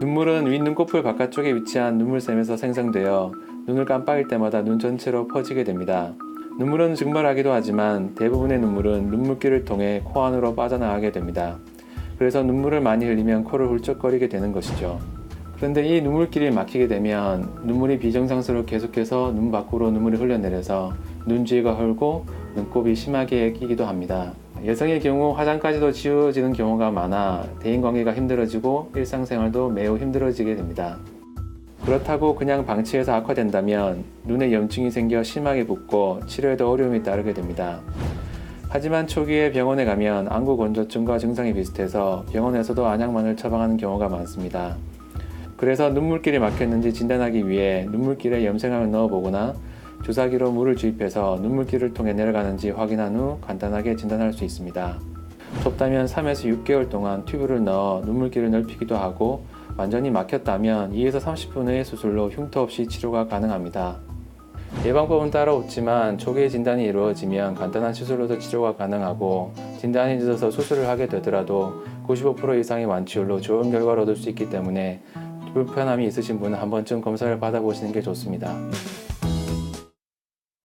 눈물은 윗눈꺼풀 바깥쪽에 위치한 눈물샘에서 생성되어 눈을 깜빡일 때마다 눈 전체로 퍼지게 됩니다. 눈물은 증발하기도 하지만 대부분의 눈물은 눈물길을 통해 코 안으로 빠져나가게 됩니다. 그래서 눈물을 많이 흘리면 코를 훌쩍거리게 되는 것이죠. 그런데 이 눈물길이 막히게 되면 눈물이 비정상스럽게 계속해서 눈 밖으로 눈물이 흘러내려서 눈 주위가 헐고 눈곱이 심하게 끼기도 합니다. 여성의 경우 화장까지도 지워지는 경우가 많아 대인관계가 힘들어지고 일상생활도 매우 힘들어지게 됩니다. 그렇다고 그냥 방치해서 악화된다면 눈에 염증이 생겨 심하게 붓고 치료에도 어려움이 따르게 됩니다. 하지만 초기에 병원에 가면 안구 건조증과 증상이 비슷해서 병원에서도 안약만을 처방하는 경우가 많습니다. 그래서 눈물길이 막혔는지 진단하기 위해 눈물길에 염색약을 넣어보거나 주사기로 물을 주입해서 눈물길을 통해 내려가는지 확인한 후 간단하게 진단할 수 있습니다. 좁다면 3에서 6개월 동안 튜브를 넣어 눈물길을 넓히기도 하고 완전히 막혔다면 2에서 30분 후의 수술로 흉터 없이 치료가 가능합니다. 예방법은 따로 없지만 초기에 진단이 이루어지면 간단한 시술로도 치료가 가능하고 진단이 늦어서 수술을 하게 되더라도 95% 이상의 완치율로 좋은 결과를 얻을 수 있기 때문에 불편함이 있으신 분은 한 번쯤 검사를 받아보시는 게 좋습니다.